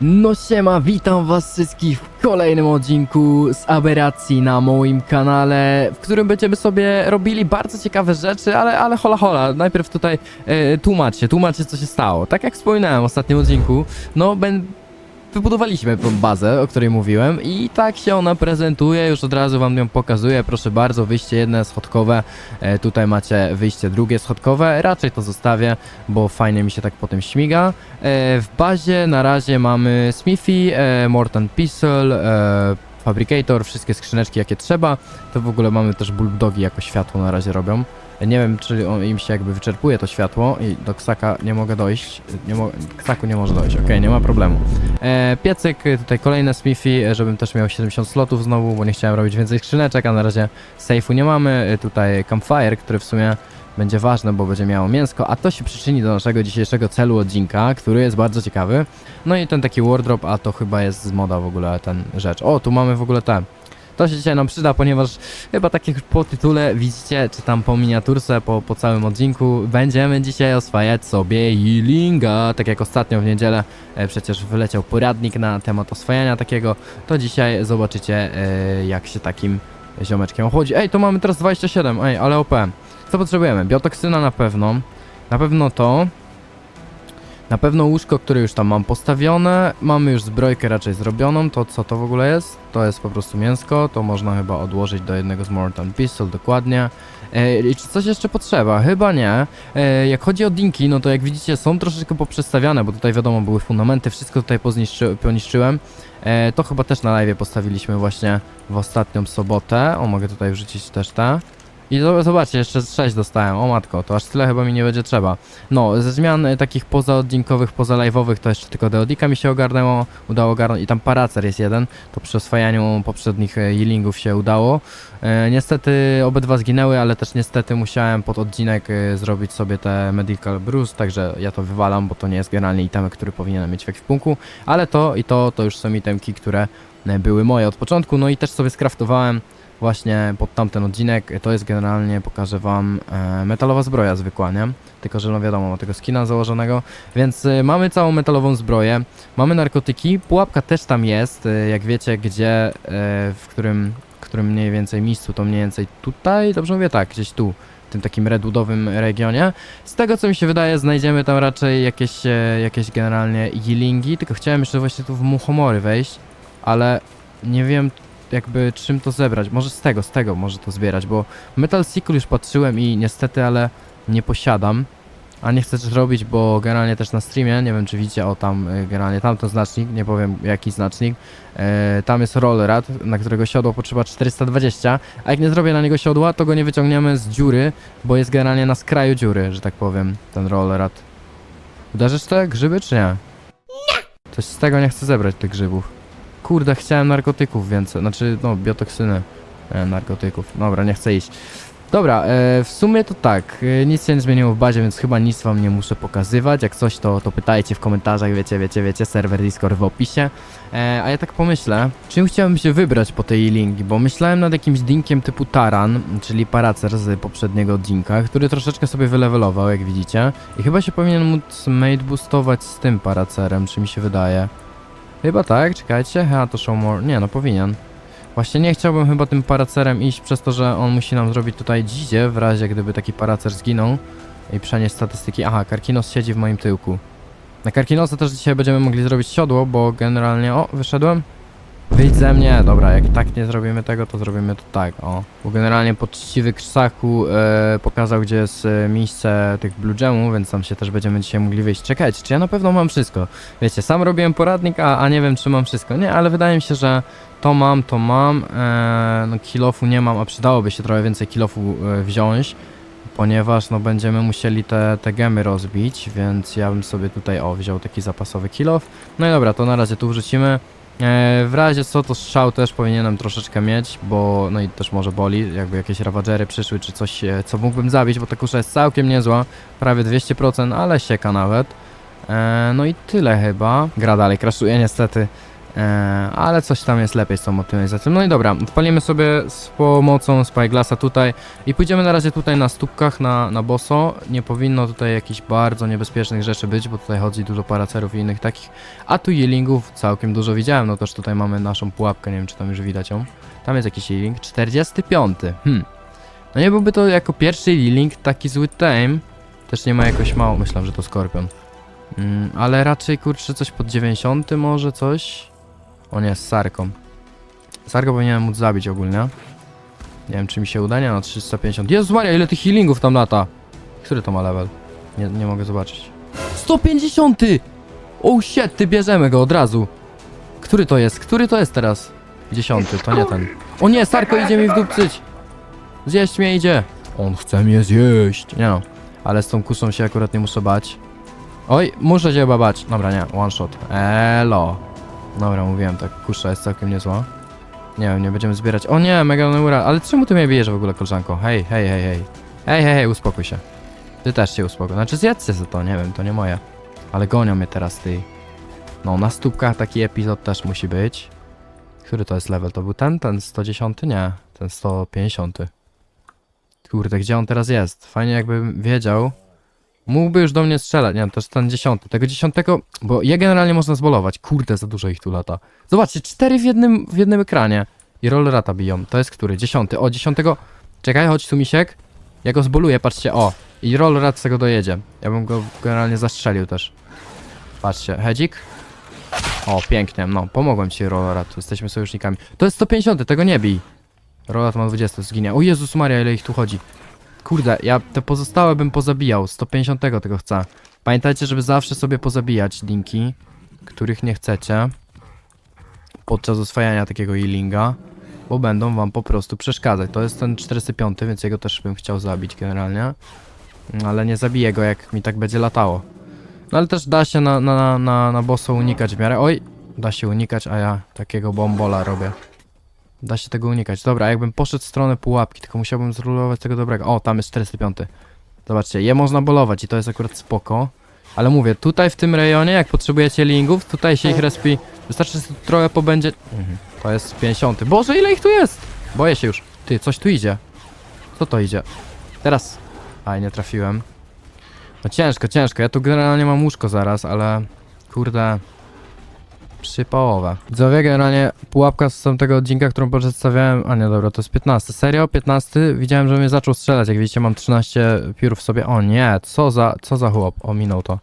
No siema, witam was wszystkich w kolejnym odcinku z Aberracji na moim kanale, w którym będziemy sobie robili bardzo ciekawe rzeczy, ale, ale hola hola, najpierw tutaj e, tłumaczcie, tłumaczcie co się stało. Tak jak wspominałem w ostatnim odcinku, no ben, wybudowaliśmy tą bazę, o której mówiłem i tak się ona prezentuje, już od razu wam ją pokazuję, proszę bardzo, wyjście jedne schodkowe, e, tutaj macie wyjście drugie schodkowe, raczej to zostawię, bo fajnie mi się tak potem śmiga. E, w bazie na razie mamy Smithy, e, Morton Pistol, e, Fabricator, wszystkie skrzyneczki jakie trzeba. To w ogóle mamy też Bulldogi jako światło na razie robią. Nie wiem, czy on, im się jakby wyczerpuje to światło i do Ksaka nie mogę dojść. Nie mo Ksaku nie może dojść, okej, nie ma problemu. E, piecyk, tutaj kolejne Smithy, e, żebym też miał 70 slotów znowu, bo nie chciałem robić więcej skrzyneczek, a na razie safe'u nie mamy. E, tutaj Campfire, który w sumie będzie ważne, bo będzie miało mięsko, a to się przyczyni do naszego dzisiejszego celu odcinka, który jest bardzo ciekawy. No i ten taki wardrobe, a to chyba jest z moda w ogóle ten rzecz. O, tu mamy w ogóle te. To się dzisiaj nam przyda, ponieważ chyba tak jak po tytule widzicie, czy tam po miniaturce, po, po całym odcinku, będziemy dzisiaj oswajać sobie healinga. Tak jak ostatnio w niedzielę e, przecież wyleciał poradnik na temat oswajania takiego, to dzisiaj zobaczycie e, jak się takim ziomeczkiem chodzi. Ej, to mamy teraz 27, ej, ale OP. Co potrzebujemy? Biotoksyna na pewno. Na pewno to. Na pewno łóżko, które już tam mam postawione. Mamy już zbrojkę raczej zrobioną. To co to w ogóle jest? To jest po prostu mięsko. To można chyba odłożyć do jednego z Morton Pistol, dokładnie. E, I czy coś jeszcze potrzeba? Chyba nie. E, jak chodzi o dinki, no to jak widzicie są troszeczkę poprzestawiane, bo tutaj wiadomo były fundamenty, wszystko tutaj pozniszczy, poniszczyłem. E, to chyba też na live postawiliśmy właśnie w ostatnią sobotę. O, mogę tutaj wrzucić też te. I zo- zobaczcie, jeszcze 6 dostałem, o matko, to aż tyle chyba mi nie będzie trzeba. No, ze zmian e, takich pozaodcinkowych, pozalive'owych to jeszcze tylko Deodika mi się ogarnęło, udało ogarnąć i tam Paracer jest jeden, to przy oswajaniu poprzednich e, healingów się udało. E, niestety obydwa zginęły, ale też niestety musiałem pod odcinek e, zrobić sobie te Medical Bruise, także ja to wywalam, bo to nie jest generalnie itemek, który powinienem mieć w ekwipunku, ale to i to, to już są itemki, które były moje od początku, no i też sobie skraftowałem właśnie pod tamten odcinek. To jest generalnie, pokażę wam, e, metalowa zbroja zwykła, nie? Tylko, że no wiadomo, ma tego skina założonego, więc e, mamy całą metalową zbroję, mamy narkotyki, pułapka też tam jest, e, jak wiecie, gdzie, w którym, w którym mniej więcej miejscu, to mniej więcej tutaj, dobrze mówię, tak, gdzieś tu, w tym takim redwoodowym regionie. Z tego, co mi się wydaje, znajdziemy tam raczej jakieś, jakieś generalnie healingi, tylko chciałem jeszcze właśnie tu w muchomory wejść, ale nie wiem jakby czym to zebrać. Może z tego, z tego może to zbierać, bo Metal Sickle już patrzyłem i niestety, ale nie posiadam. A nie chcę też robić, bo generalnie też na streamie, nie wiem czy widzicie, o tam y, generalnie tamten znacznik, nie powiem jaki znacznik, e, tam jest rollerad, na którego siodło potrzeba 420, a jak nie zrobię na niego siodła, to go nie wyciągniemy z dziury, bo jest generalnie na skraju dziury, że tak powiem, ten rollerad. Uderzysz te grzyby, czy nie? Nie! Coś z tego nie chcę zebrać, tych grzybów. Kurde, chciałem narkotyków więcej, znaczy, no, biotoksyny e, narkotyków. Dobra, nie chcę iść. Dobra, e, w sumie to tak, e, nic się nie zmieniło w bazie, więc chyba nic wam nie muszę pokazywać. Jak coś, to, to pytajcie w komentarzach, wiecie, wiecie, wiecie, serwer Discord w opisie. E, a ja tak pomyślę, czym chciałbym się wybrać po tej linki, bo myślałem nad jakimś dinkiem typu Taran, czyli paracer z poprzedniego odcinka, który troszeczkę sobie wylevelował, jak widzicie. I chyba się powinien móc mate boostować z tym paracerem, czy mi się wydaje. Chyba tak, czekajcie, a to show more, nie no powinien. Właśnie nie chciałbym chyba tym paracerem iść przez to, że on musi nam zrobić tutaj dzidzie w razie gdyby taki paracer zginął i przenieść statystyki. Aha, Karkinos siedzi w moim tyłku. Na Karkinosa też dzisiaj będziemy mogli zrobić siodło, bo generalnie... O, wyszedłem? Wyjdź ze mnie, dobra, jak tak nie zrobimy tego, to zrobimy to tak, o. Bo generalnie poczciwy Krzaku e, pokazał, gdzie jest e, miejsce tych Blue Gemów, więc tam się też będziemy dzisiaj mogli wyjść. Czekajcie, czy ja na pewno mam wszystko? Wiecie, sam robiłem poradnik, a, a nie wiem, czy mam wszystko. Nie, ale wydaje mi się, że to mam, to mam. E, no kilofu nie mam, a przydałoby się trochę więcej kilofu e, wziąć, ponieważ no będziemy musieli te, te gemy rozbić, więc ja bym sobie tutaj, o, wziął taki zapasowy kilof. No i dobra, to na razie tu wrzucimy. E, w razie co, to strzał też powinienem troszeczkę mieć, bo no i też może boli, jakby jakieś ravagery przyszły, czy coś, e, co mógłbym zabić, bo ta kusza jest całkiem niezła, prawie 200%, ale sieka nawet. E, no i tyle chyba. Gra dalej, kraszuje niestety. E, ale coś tam jest lepiej z tą optymalizacją. No i dobra, odpalimy sobie z pomocą Spyglassa tutaj i pójdziemy na razie tutaj na stópkach na, na boso. Nie powinno tutaj jakichś bardzo niebezpiecznych rzeczy być, bo tutaj chodzi dużo paracerów i innych takich. A tu healingów całkiem dużo widziałem, no też tutaj mamy naszą pułapkę, nie wiem czy tam już widać ją. Tam jest jakiś healing, 45. Hmm. No nie byłby to jako pierwszy healing taki zły time. Też nie ma jakoś mało, myślałem, że to Skorpion. Mm, ale raczej kurczę coś pod 90 może coś. O nie, z Sarką. Sarko powinienem móc zabić ogólnie. Nie wiem czy mi się uda, nie no 350. Jezus Maria, ile tych healingów tam lata. Który to ma level? Nie, nie mogę zobaczyć. 150! Oh shit, ty bierzemy go od razu. Który to jest? Który to jest teraz? Dziesiąty, to nie ten. O nie, Sarko idzie mi wdupcyć. Zjeść mnie idzie. On chce mnie zjeść. Nie no, ale z tą kuszą się akurat nie muszę bać. Oj, muszę się chyba bać. Dobra, nie, one shot. Elo. Dobra, mówiłem tak, kusza jest całkiem niezła. Nie wiem, nie będziemy zbierać. O nie, mega neura. Ale czemu ty mnie bijesz w ogóle, koleżanko? Hej, hej, hej, hej. Hej, hej, hej, uspokój się. Ty też się uspokój. Znaczy zjedzcie sobie to, nie wiem, to nie moje. Ale gonią mnie teraz ty. No, na stópkach taki epizod też musi być. Który to jest level? To był ten? Ten 110? Nie, ten 150. Kurde, gdzie on teraz jest? Fajnie jakbym wiedział. Mógłby już do mnie strzelać. Nie, to jest ten dziesiąty. Tego dziesiątego, bo je generalnie można zbolować. Kurde, za dużo ich tu lata. Zobaczcie, cztery w jednym, w jednym ekranie. I roll rata biją. To jest który? Dziesiąty. O, dziesiątego. Czekaj, chodź tu, misiek. Ja go zboluję, patrzcie, o. I roll rat z tego dojedzie. Ja bym go generalnie zastrzelił też. Patrzcie, hedzik. O, pięknie, no, pomogłem ci, Rollorat, jesteśmy sojusznikami. To jest 150, tego nie bij. Rollorat ma 20, zginie. O Jezus Maria, ile ich tu chodzi. Kurde, ja te pozostałe bym pozabijał, 150 tego chcę. Pamiętajcie, żeby zawsze sobie pozabijać linki, których nie chcecie. Podczas oswajania takiego healinga, bo będą wam po prostu przeszkadzać. To jest ten 45, więc jego też bym chciał zabić generalnie. Ale nie zabiję go, jak mi tak będzie latało. No ale też da się na, na, na, na bossa unikać w miarę. Oj, da się unikać, a ja takiego bombola robię. Da się tego unikać. Dobra, jakbym poszedł w stronę pułapki, tylko musiałbym zrulować tego dobrego. O, tam jest 45. Zobaczcie, je można bolować i to jest akurat spoko. Ale mówię, tutaj w tym rejonie, jak potrzebujecie lingów, tutaj się ich respi. Wystarczy, że trochę pobędzie. Mhm. To jest 50. Boże, ile ich tu jest! Boję się już. Ty, coś tu idzie. Co to idzie? Teraz. Aj, nie trafiłem. No ciężko, ciężko. Ja tu generalnie mam łóżko zaraz, ale kurde. Przypałowe. Widzowie, generalnie pułapka z tamtego odcinka, którą przedstawiałem. A nie, dobra, to jest 15. Serio? 15? Widziałem, że mnie zaczął strzelać. Jak widzicie, mam 13 piór w sobie. O nie, co za, co za chłop. O, minął to.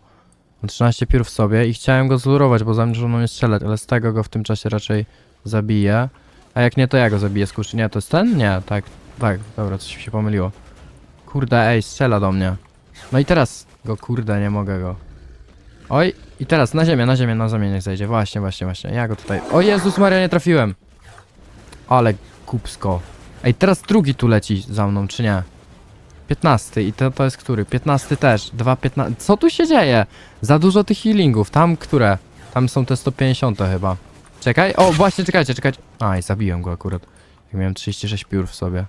Mam 13 piór w sobie i chciałem go zlurować, bo zamierzono mnie strzelać, ale z tego go w tym czasie raczej zabiję. A jak nie, to ja go zabiję z. Nie, to jest ten? Nie, tak, tak, dobra, coś mi się pomyliło. Kurde, ej, strzela do mnie. No i teraz go, kurde, nie mogę go. Oj, i teraz na ziemię, na ziemię, na ziemię niech zejdzie. Właśnie, właśnie, właśnie. Ja go tutaj. O Jezus Maria, nie trafiłem. Ale kupsko. Ej, teraz drugi tu leci za mną, czy nie? 15 i to, to jest który? 15 też. 2, 15. Co tu się dzieje? Za dużo tych healingów. Tam które? Tam są te 150 chyba. Czekaj. O, właśnie, czekajcie, czekajcie. Aj, zabiłem go akurat. Jak miałem 36 piór w sobie.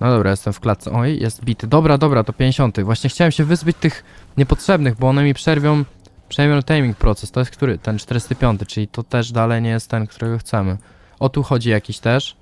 No dobra, jestem w klatce. Oj, jest bity. Dobra, dobra, to 50. Właśnie chciałem się wyzbyć tych niepotrzebnych, bo one mi przerwią, przerwią timing proces. To jest który? Ten 45, czyli to też dalej nie jest ten, którego chcemy. O tu chodzi jakiś też.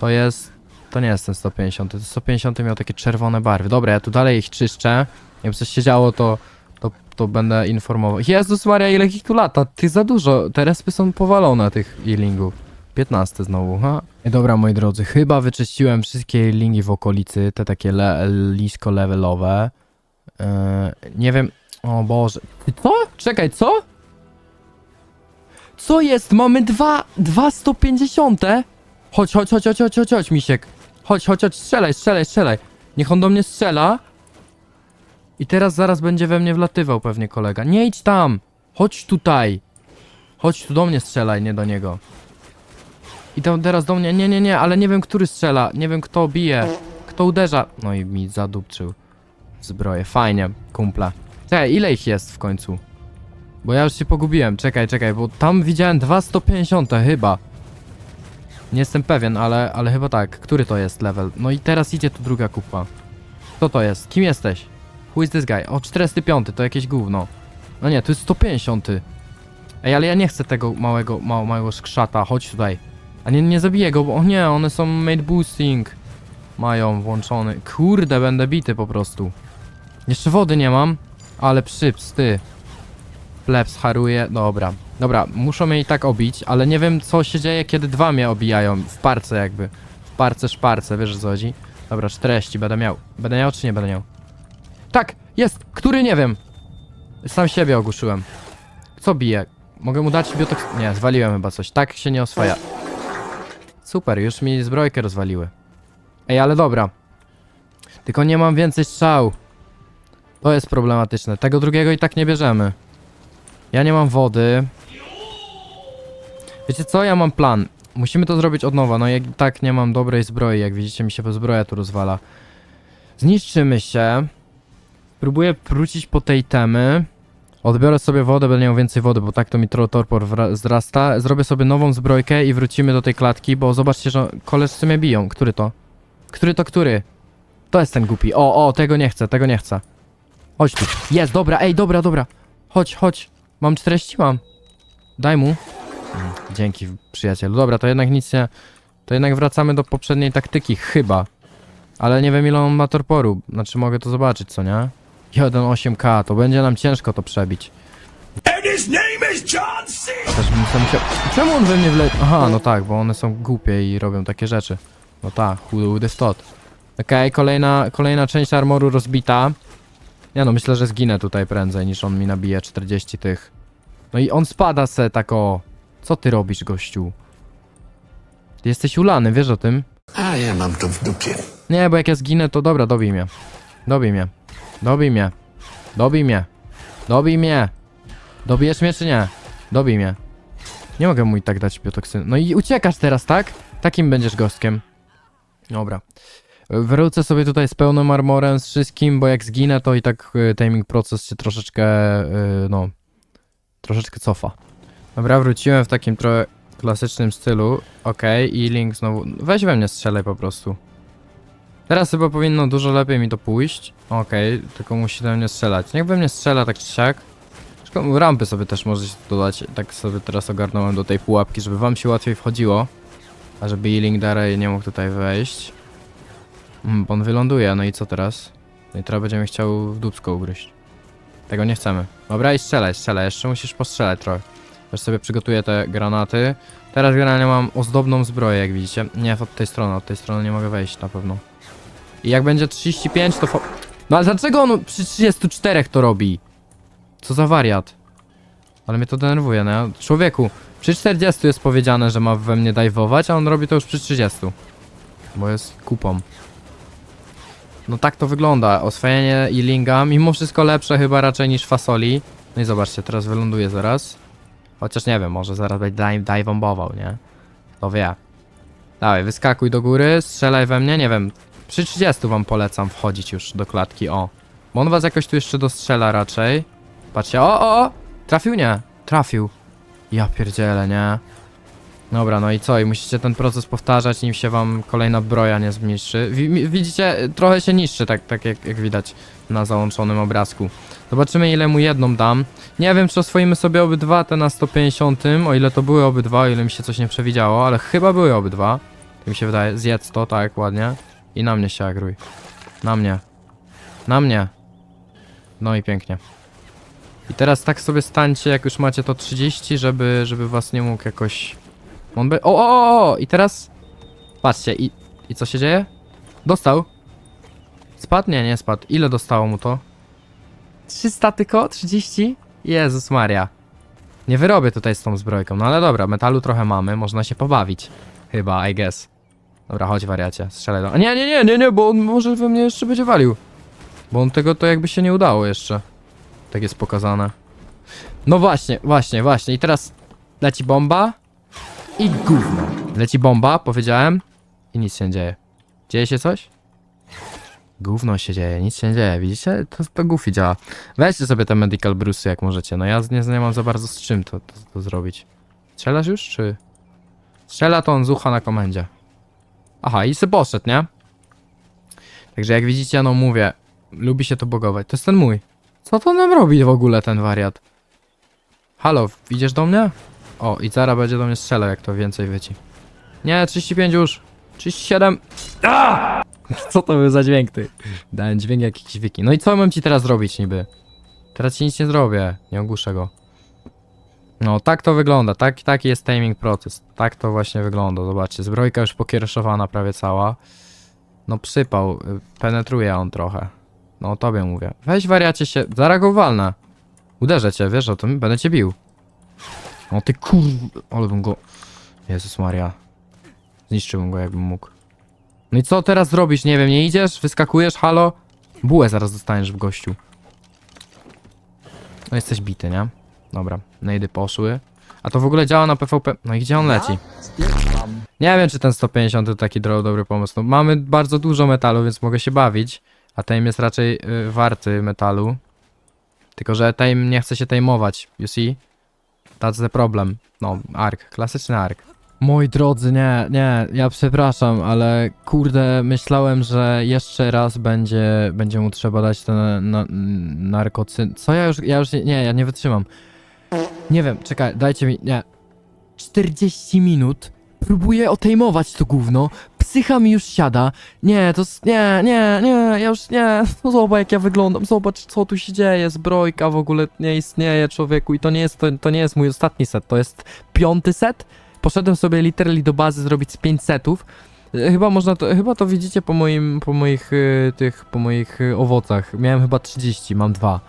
To jest... To nie jest ten 150. Ten 150 miał takie czerwone barwy. Dobra, ja tu dalej ich czyszczę. Jakby coś się działo, to, to, to będę informował. Jezus Maria, ile ich tu lata? Ty za dużo. Te respy są powalone, tych healingów. 15 znowu, ha? Dobra, moi drodzy, chyba wyczyściłem wszystkie linki w okolicy, te takie le lisko levelowe. Yy, nie wiem, o Boże. Co? Czekaj, co? Co jest? Mamy dwa, dwa 150? Chodź, chodź, chodź, chodź, chodź, chodź, chodź, misiek. Chodź, chodź, chodź, strzelaj, strzelaj, strzelaj. Niech on do mnie strzela. I teraz zaraz będzie we mnie wlatywał pewnie kolega. Nie idź tam! Chodź tutaj! Chodź tu do mnie strzelaj, nie do niego. I tam teraz do mnie, nie, nie, nie, ale nie wiem, który strzela, nie wiem, kto bije, kto uderza. No i mi zadupczył zbroję. Fajnie, kumpla. Czekaj, ile ich jest w końcu? Bo ja już się pogubiłem, czekaj, czekaj, bo tam widziałem dwa 150 chyba. Nie jestem pewien, ale, ale chyba tak. Który to jest level? No i teraz idzie tu druga kupa. Kto to jest? Kim jesteś? Who is this guy? O, 45, to jakieś gówno. No nie, to jest 150. Ej, ale ja nie chcę tego małego, małego, małego skrzata, chodź tutaj. A nie, nie zabiję go, bo o nie, one są made boosting. Mają włączony. Kurde, będę bity po prostu. Jeszcze wody nie mam, ale przyps, ty. Plebs haruje, dobra. Dobra, muszą mnie i tak obić, ale nie wiem co się dzieje, kiedy dwa mnie obijają. W parce jakby. W parce szparce, wiesz co chodzi? Dobra, 40 będę miał. Będę miał czy nie będę miał? Tak, jest! Który nie wiem. Sam siebie ogłuszyłem. Co bije? Mogę mu dać biotoks... Nie, zwaliłem chyba coś. Tak się nie oswaja. Super, już mi zbrojkę rozwaliły. Ej, ale dobra. Tylko nie mam więcej strzał. To jest problematyczne. Tego drugiego i tak nie bierzemy. Ja nie mam wody. Wiecie co? Ja mam plan. Musimy to zrobić od nowa. No jak tak nie mam dobrej zbroi. Jak widzicie mi się zbroja tu rozwala. Zniszczymy się. Próbuję wrócić po tej temy. Odbiorę sobie wodę, będę miał więcej wody, bo tak to mi torpor wzrasta. Zrobię sobie nową zbrojkę i wrócimy do tej klatki, bo zobaczcie, że koleżcy mnie biją. Który to? Który to który? To jest ten głupi. O, o, tego nie chcę, tego nie chcę. Chodź tu. Jest, dobra, ej, dobra, dobra. Chodź, chodź. Mam 40, mam. Daj mu. Mm, Dzięki, przyjacielu. Dobra, to jednak nic nie... To jednak wracamy do poprzedniej taktyki, chyba. Ale nie wiem ile on ma torporu. Znaczy mogę to zobaczyć, co nie? 1.8k, to będzie nam ciężko to przebić. Też bym sobie musiał... Czemu on we mnie wle... Aha, no tak, bo one są głupie i robią takie rzeczy. No tak, who have thought. Okej, kolejna, kolejna część armoru rozbita. Ja no, myślę, że zginę tutaj prędzej niż on mi nabije 40 tych. No i on spada se tak o... Co ty robisz, gościu? Ty jesteś ulany, wiesz o tym? A ja mam to w dupie. Nie, bo jak ja zginę, to dobra, dobij mnie. Dobij mnie. Dobij mnie. Dobij mnie. Dobij mnie. Dobijesz mnie czy nie? Dobij mnie. Nie mogę mu i tak dać biotoksyny. No i uciekasz teraz, tak? Takim będziesz gostkiem. Dobra. Wrócę sobie tutaj z pełnym armorem, z wszystkim, bo jak zginę, to i tak y, timing proces się troszeczkę, y, no, troszeczkę cofa. Dobra, wróciłem w takim trochę klasycznym stylu. Okej, i link znowu. Weź we mnie strzelaj po prostu. Teraz chyba powinno dużo lepiej mi to pójść. Okej, tylko musi do mnie strzelać. Niech we mnie strzela tak czy siak. Rampy sobie też możecie dodać. Tak sobie teraz ogarnąłem do tej pułapki, żeby wam się łatwiej wchodziło. A żeby Link dalej nie mógł tutaj wejść. Mm, bo on wyląduje, no i co teraz? No i teraz będziemy chciał w dupsko ugryźć. Tego nie chcemy. Dobra i strzelaj, strzelaj. Jeszcze musisz postrzelać trochę. Też sobie przygotuję te granaty. Teraz generalnie mam ozdobną zbroję, jak widzicie. Nie, od tej strony, od tej strony nie mogę wejść na pewno. I jak będzie 35, to. No ale dlaczego on przy 34 to robi? Co za wariat? Ale mnie to denerwuje, no. Człowieku, przy 40 jest powiedziane, że ma we mnie dajwować, a on robi to już przy 30. Bo jest kupą. No tak to wygląda. Oswojenie i linga, mimo wszystko lepsze chyba raczej niż fasoli. No i zobaczcie, teraz wyląduje zaraz. Chociaż nie wiem, może zaraz będzie daj, nie? To wie. Dawaj, wyskakuj do góry, strzelaj we mnie, nie wiem. Przy 30 wam polecam wchodzić już do klatki, o. Bo on was jakoś tu jeszcze dostrzela raczej. Patrzcie, o, o, o! Trafił? Nie. Trafił. Ja pierdzielę, nie? Dobra, no i co? I musicie ten proces powtarzać, nim się wam kolejna broja nie zmniejszy. Widzicie, trochę się niszczy, tak, tak jak, jak widać na załączonym obrazku. Zobaczymy ile mu jedną dam. Nie wiem, czy oswoimy sobie obydwa te na 150, o ile to były obydwa, o ile mi się coś nie przewidziało, ale chyba były obydwa. Tak mi się wydaje. Zjedz to, tak, ładnie. I na mnie się agruj. Na mnie. Na mnie. No i pięknie. I teraz tak sobie stańcie, jak już macie to 30, żeby, żeby was nie mógł jakoś... On by... O, o, o! I teraz... Patrzcie, i, i co się dzieje? Dostał. Spadł? Nie, nie spadł. Ile dostało mu to? 300 tylko? 30? Jezus Maria. Nie wyrobię tutaj z tą zbrojką, no ale dobra, metalu trochę mamy, można się pobawić. Chyba, I guess. Dobra, chodź wariacie, strzelaj do... Nie, nie, nie, nie, nie, bo on może we mnie jeszcze będzie walił. Bo on tego to jakby się nie udało jeszcze. Tak jest pokazane. No właśnie, właśnie, właśnie. I teraz leci bomba i gówno. Leci bomba, powiedziałem i nic się nie dzieje. Dzieje się coś? Gówno się dzieje, nic się nie dzieje, widzicie? To, to goofy działa. Weźcie sobie te medical brusy jak możecie, no ja nie, nie mam za bardzo z czym to, to, to zrobić. Strzelasz już, czy... Strzela to on z ucha na komendzie. Aha, i se poszedł, nie? Także jak widzicie, no mówię, lubi się to bogować. To jest ten mój. Co to nam robi w ogóle ten wariat? Halo, idziesz do mnie? O, i Zara będzie do mnie strzelał, jak to więcej wyci. Nie, 35 już. 37. A! Co to był za dźwięk, ty? Dałem dźwięk jak jakiś wiki. No i co mam ci teraz zrobić niby? Teraz ci nic nie zrobię. Nie ogłuszę go. No, tak to wygląda. Tak, taki jest timing proces. Tak to właśnie wygląda. Zobaczcie, zbrojka już pokiereszowana prawie cała. No przypał. Penetruje on trochę. No tobie mówię. Weź wariacie się. Zaraz go walnę. Uderzę cię, wiesz o tym? Będę cię bił. O ty kur... Ale bym go... Jezus Maria. Zniszczyłbym go jakbym mógł. No i co teraz zrobisz? Nie wiem, nie idziesz? Wyskakujesz? Halo? Bułę zaraz dostaniesz w gościu. No jesteś bity, nie? Dobra, nejdy poszły. A to w ogóle działa na PvP. No i gdzie on leci? Nie wiem, czy ten 150 to taki dobry pomysł. No, mamy bardzo dużo metalu, więc mogę się bawić. A time jest raczej y, warty metalu. Tylko, że time nie chce się tame'ować, you see? That's the problem. No, ark, klasyczny ark. Moi drodzy, nie, nie, ja przepraszam, ale kurde, myślałem, że jeszcze raz będzie, będzie mu trzeba dać ten na, narkocyn. Co ja już, ja już, nie, nie, ja nie wytrzymam. Nie wiem, czekaj, dajcie mi, nie. 40 minut, próbuję otejmować to gówno, psycha mi już siada. Nie, to, s- nie, nie, nie, ja już, nie, no zobacz jak ja wyglądam, zobacz co tu się dzieje, zbrojka w ogóle nie istnieje człowieku i to nie jest, to, to nie jest mój ostatni set, to jest piąty set. Poszedłem sobie literally do bazy zrobić z 5 setów. E, Chyba można to, chyba to widzicie po moim, po moich y, tych, po moich y, owocach. Miałem chyba 30, mam dwa.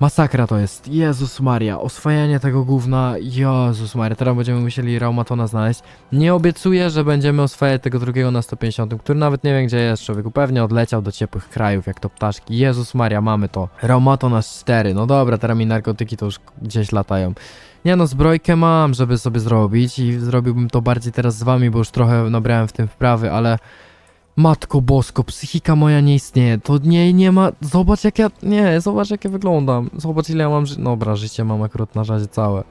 Masakra to jest. Jezus Maria, oswajanie tego gówna. Jezus Maria, teraz będziemy musieli Raumatona znaleźć. Nie obiecuję, że będziemy oswajać tego drugiego na 150, który nawet nie wiem gdzie jest człowieku. Pewnie odleciał do ciepłych krajów, jak to ptaszki. Jezus Maria, mamy to. Raumaton aż 4. No dobra, teraz mi narkotyki to już gdzieś latają. Nie no, zbrojkę mam, żeby sobie zrobić i zrobiłbym to bardziej teraz z wami, bo już trochę nabrałem w tym wprawy, ale... Matko bosko, psychika moja nie istnieje, to nie, nie ma... Zobacz jak ja... Nie, zobacz jak ja wyglądam. Zobacz ile ja mam ży... Dobra, życie mam akurat na razie całe.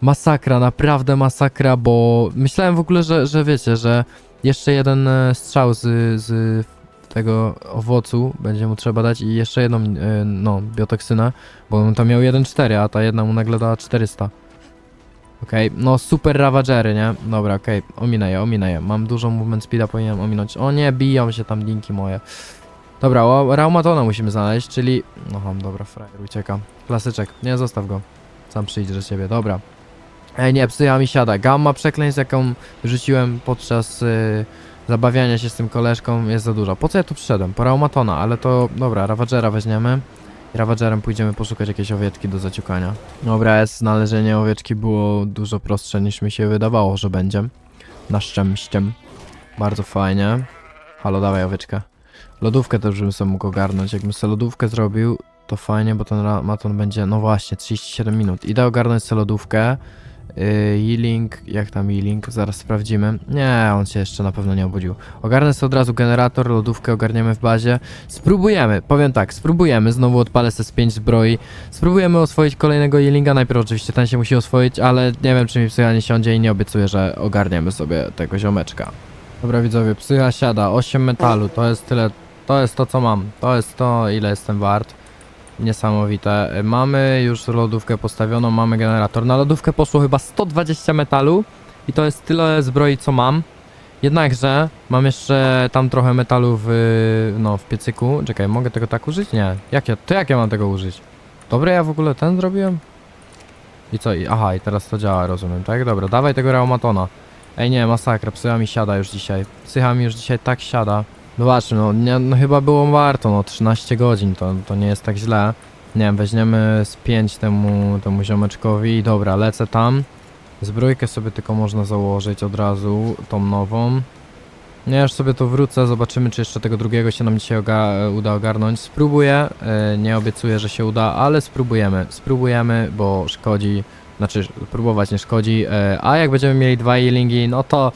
Masakra, naprawdę masakra, bo myślałem w ogóle, że, że wiecie, że jeszcze jeden e, strzał z, z tego owocu będzie mu trzeba dać i jeszcze jedną, e, no, biotoksynę, bo on tam miał 1,4, a ta jedna mu nagle dała 400. Okej, no super Ravagery, nie? Dobra, okej, ominę je, ominę je. Mam dużo movement speeda, powinienem ominąć. O nie, biją się tam dinki moje. Dobra, o- Raumatona musimy znaleźć, czyli... Aha, dobra, frajer ucieka. Klasyczek, nie, zostaw go. Sam przyjdzie do ciebie, dobra. Ej, nie, psycha mi siada. Gamma przekleństw, jaką rzuciłem podczas y, zabawiania się z tym koleżką jest za duża. Po co ja tu przyszedłem? Po Raumatona, ale to... Dobra, Ravagera weźmiemy. Ravagerem pójdziemy poszukać jakiejś owieczki do zaciukania. Dobra, znalezienie owieczki było dużo prostsze niż mi się wydawało, że będzie. Na szczęście. Bardzo fajnie. Halo, dawaj owieczkę. Lodówkę też bym sobie mógł ogarnąć. Jakbym sobie lodówkę zrobił, to fajnie, bo ten ra- maton będzie, no właśnie, 37 minut. Idę ogarnąć sobie lodówkę. Yy, Healing, jak tam healing? Zaraz sprawdzimy. Nie, on się jeszcze na pewno nie obudził. Ogarnę sobie od razu generator, lodówkę ogarniemy w bazie. Spróbujemy, powiem tak, spróbujemy. Znowu odpalę se z 5 zbroi. Spróbujemy oswoić kolejnego healinga. Najpierw oczywiście ten się musi oswoić, ale nie wiem, czy mi psycha nie siądzie i nie obiecuję, że ogarniemy sobie tego ziomeczka. Dobra widzowie, psycha siada, 8 metalu, to jest tyle, to jest to co mam. To jest to, ile jestem wart. Niesamowite. Mamy już lodówkę postawioną, mamy generator. Na lodówkę poszło chyba 120 metalu i to jest tyle zbroi co mam. Jednakże mam jeszcze tam trochę metalu w, no, w piecyku. Czekaj, mogę tego tak użyć? Nie. Jak ja, to jak ja mam tego użyć? Dobre, ja w ogóle ten zrobiłem? I co? I, aha, i teraz to działa, rozumiem, tak? Dobra, dawaj tego reumatona. Ej, nie, masakra, psycha mi siada już dzisiaj. Psycha mi już dzisiaj tak siada. Zobaczmy, no, nie, no chyba było warto, no 13 godzin, to, to nie jest tak źle. Nie wiem, weźmiemy z 5 temu, temu ziomeczkowi i dobra, lecę tam. Zbrojkę sobie tylko można założyć od razu, tą nową. Nie, już sobie to wrócę, zobaczymy czy jeszcze tego drugiego się nam dzisiaj oga uda ogarnąć. Spróbuję, e, nie obiecuję, że się uda, ale spróbujemy. Spróbujemy, bo szkodzi, znaczy próbować nie szkodzi, e, a jak będziemy mieli dwa healingi, no to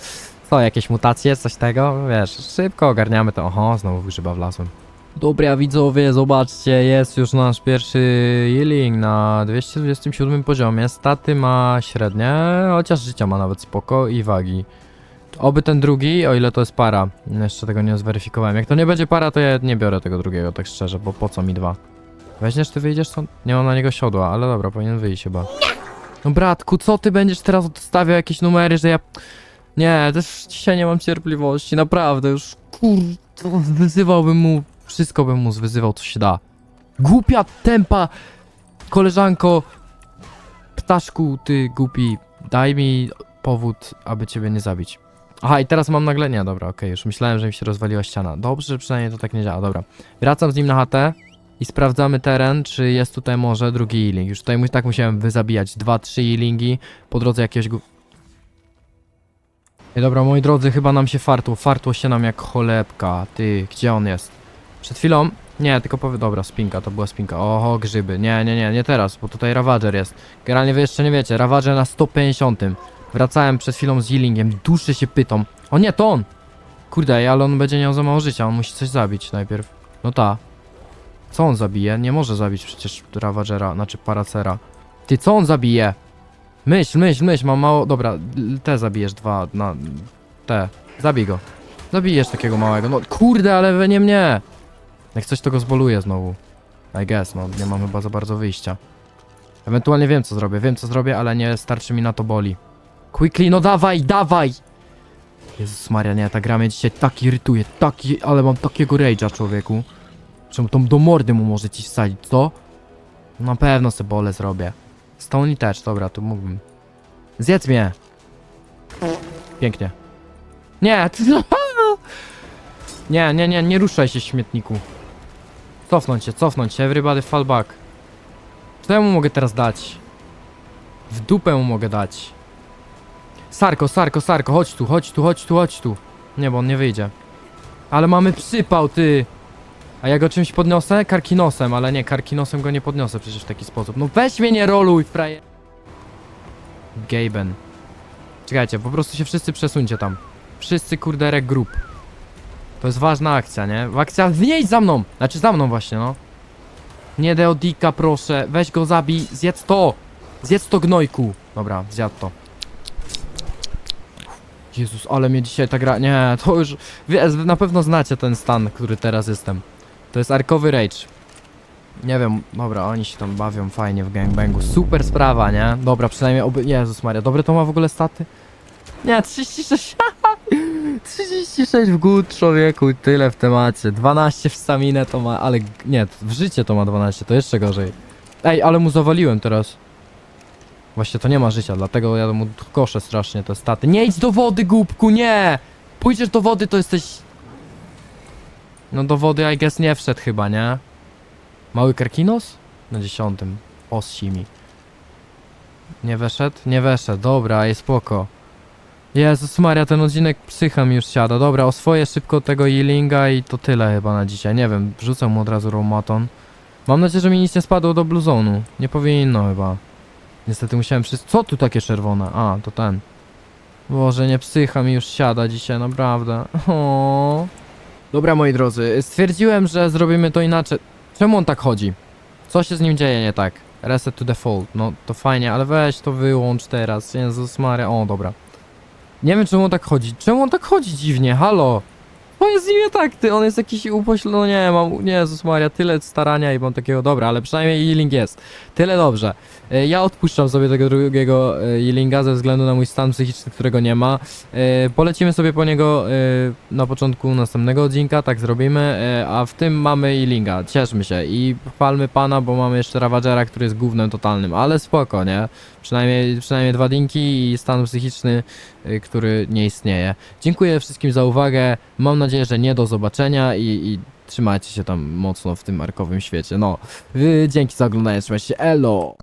co, jakieś mutacje, coś tego, wiesz, szybko ogarniamy to. Oho, znowu w grzyba. Dobra widzowie, zobaczcie, jest już nasz pierwszy healing na 227 poziomie. Staty ma średnie, chociaż życia ma nawet spoko i wagi. Oby ten drugi, o ile to jest para. Jeszcze tego nie zweryfikowałem. Jak to nie będzie para, to ja nie biorę tego drugiego, tak szczerze, bo po co mi dwa? Weźmiesz, ty wyjdziesz stąd? Nie mam na niego siodła, ale dobra, powinien wyjść chyba. No bratku, co ty będziesz teraz odstawiał jakieś numery, że ja... Nie, też dzisiaj nie mam cierpliwości, naprawdę, już kurde, wyzywałbym mu, wszystko bym mu zwyzywał, co się da. Głupia, tempa, koleżanko, ptaszku, ty głupi, daj mi powód, aby ciebie nie zabić. Aha, i teraz mam nagle, nie, dobra, okej, już myślałem, że mi się rozwaliła ściana. Dobrze, że przynajmniej to tak nie działa, dobra. Wracam z nim na chatę i sprawdzamy teren, czy jest tutaj może drugi healing. Już tutaj tak musiałem wyzabijać dwa, trzy healingi, po drodze jakiegoś dobra, moi drodzy, chyba nam się fartło, fartło się nam jak cholebka. Ty, gdzie on jest? Przed chwilą? Nie, tylko powie... Dobra, spinka, to była spinka. Oho, grzyby. Nie, nie, nie, nie teraz, bo tutaj Ravager jest. Generalnie wy jeszcze nie wiecie, Ravager na 150. Wracałem przed chwilą z healingiem, duszę się pytą. O nie, to on! Kurde, ale on będzie miał za mało życia, on musi coś zabić najpierw. No ta. Co on zabije? Nie może zabić przecież Ravagera, znaczy Paracera. Ty, co on zabije? Myśl, myśl, myśl, mam mało... Dobra, te zabijesz dwa na... Te. Zabij go. Zabijesz takiego małego. No kurde, ale we nie mnie. Jak coś to go zboluje znowu. I guess, no nie mam chyba za bardzo wyjścia. Ewentualnie wiem co zrobię, wiem co zrobię, ale nie starczy mi na to boli. Quickly, no dawaj, dawaj! Jezus Maria, nie, ta gra mnie dzisiaj tak irytuje, taki, ale mam takiego rage'a, człowieku. Czemu tą do mordy mu może ci wsadzić, co? Na pewno se bole zrobię. Stony też, dobra, tu mógłbym. Zjedz mnie! Pięknie. Nie, ty... Nie, nie, nie, nie ruszaj się śmietniku. Cofnąć się, cofnąć się, everybody fall back. Co ja mu mogę teraz dać? W dupę mu mogę dać. Sarko, Sarko, Sarko, chodź tu, chodź tu, chodź tu, chodź tu. Nie, bo on nie wyjdzie. Ale mamy przypał, ty! A ja go czymś podniosę? Karkinosem, ale nie, karkinosem go nie podniosę przecież w taki sposób. No weź mnie nie roluj, fraje... Gaben. Czekajcie, po prostu się wszyscy przesuńcie tam. Wszyscy kurde regroup. To jest ważna akcja, nie? Akcja, wnieść za mną! Znaczy za mną właśnie, no. Nie Deodika, proszę. Weź go, zabij, zjedz to! Zjedz to gnojku! Dobra, zjadł to. Jezus, ale mnie dzisiaj ta gra... Nie, to już... Wy na pewno znacie ten stan, który teraz jestem. To jest arkowy rage. Nie wiem, dobra, oni się tam bawią fajnie w gangbangu. Super sprawa, nie? Dobra, przynajmniej oby... Jezus Maria, dobre to ma w ogóle staty? Nie, 36... 36 w good, człowieku, tyle w temacie. 12 w staminę to ma, ale... Nie, w życie to ma 12, to jeszcze gorzej. Ej, ale mu zawaliłem teraz. Właśnie to nie ma życia, dlatego ja mu koszę strasznie te staty. Nie idź do wody, głupku, nie! Pójdziesz do wody, to jesteś... No do wody, I guess, nie wszedł chyba, nie? Mały Karkinos? Na dziesiątym. Ossimi. Nie weszedł? Nie weszedł, dobra, jest spoko. Jezus Maria, ten odcinek psycha mi już siada. Dobra, oswoję szybko tego healinga i to tyle chyba na dzisiaj. Nie wiem, wrzucę mu od razu Romaton. Mam nadzieję, że mi nic nie spadło do Blue Zone'u. Nie powinno chyba. Niestety musiałem wszystko... Co tu takie czerwone? A, to ten. Boże, nie psycha mi już siada dzisiaj, naprawdę. O. Dobra, moi drodzy, stwierdziłem, że zrobimy to inaczej. Czemu on tak chodzi? Co się z nim dzieje nie tak? Reset to default. No to fajnie, ale weź to wyłącz teraz. Jezus Maria. O, dobra. Nie wiem czemu on tak chodzi. Czemu on tak chodzi dziwnie? Halo? Jest z nie tak, ty, on jest jakiś upośledzony, no nie, mam, nie, Jezus Maria, tyle starania i mam takiego, dobra, ale przynajmniej healing jest. Tyle dobrze. E, Ja odpuszczam sobie tego drugiego e, healinga ze względu na mój stan psychiczny, którego nie ma. E, Polecimy sobie po niego e, na początku następnego odcinka, tak zrobimy, a w tym mamy healinga, cieszmy się i chwalmy pana, bo mamy jeszcze Ravagera, który jest gównem totalnym, ale spoko, nie? Przynajmniej, przynajmniej dwa dinki i stan psychiczny, y, który nie istnieje. Dziękuję wszystkim za uwagę. Mam nadzieję, że nie do zobaczenia i, i trzymajcie się tam mocno w tym markowym świecie. No, dzięki za oglądanie, trzymajcie się, elo!